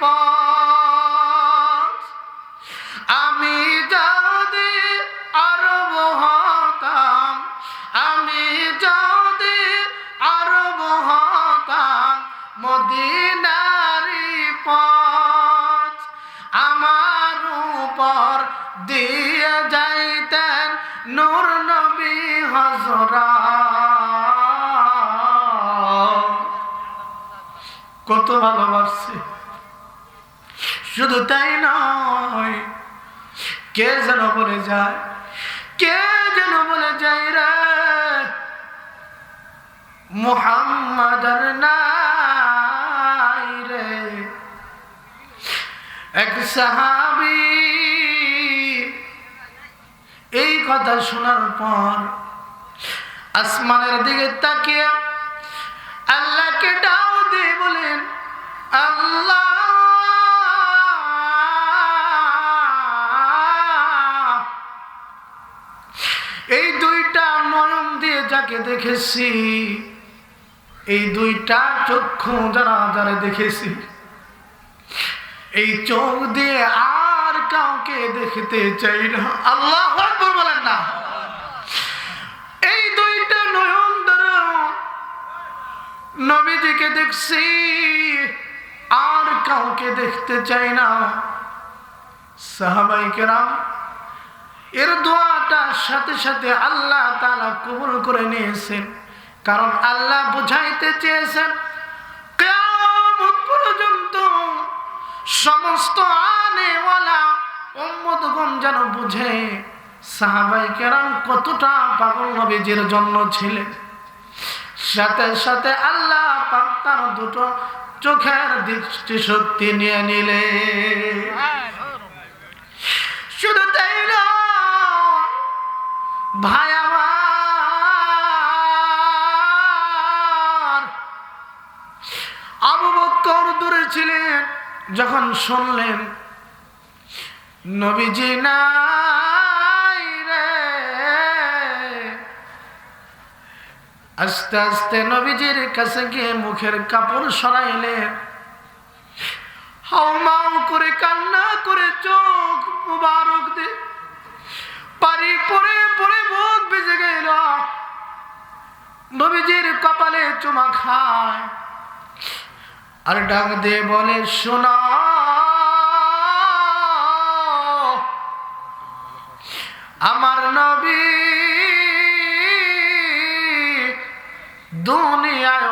পথ। আমি যদি আরব হতাম, আমি যদি আরব হতাম মদিনারি পথ। আমার উপর দিয়ে যাইতেন নূর কত ভালোবাসছে শুধু তাই নয়, কে যেন বলে যায়, কে যেন বলে যায় রে? মুহাম্মাদার নাই রে। এক সাহাবি এই কথা শোনার পর আসমানের দিকে তাকিয়ে আল্লাহকে ডাও দিয়ে বলেন, আল্লাহ, এই দুইটা নয়ন দিয়ে যাকে দেখেছি, এই দুইটা চক্ষু যারা যারা দেখেছি, এই চোখ দিয়ে আর কাউকে দেখতে চাই না। আল্লাহ বলেন না। নবীজিকে দেখছি, আর কাউকে দেখতে চাই না। সাহাবাই কেরাম, এর দোয়াটা সাথে সাথে আল্লাহ তালা কবুল করে নিয়েছেন। কারণ আল্লাহ বুঝাইতে চেয়েছেন পর্যন্ত সমস্ত আনেওয়ালা যেন বুঝে। সাহাবাই কেরাম কতটা পাগল নবীজির জন্য ছিলেন। সাথে সাথে আল্লাহ পাক দুটো চোখের দৃষ্টি শক্তি নিয়ে নিলে। শুধু তাই না ভাই আমার, আবু বক্কর দূরে ছিলেন, যখন শুনলেন, নবীজি নাই আস্তে আস্তে নবীজির কাছে গিয়ে মুখের কাপড় সরাইলেন হাউমাউ করে কান্না করে চোখ মুবারক দে। পারি পরে পরে মুখ ভিজে গেল। নবীজির কপালে চুমা খায়। আর ডাক দিয়ে বলে, শোনা। আমার নবী দুনিয়ায়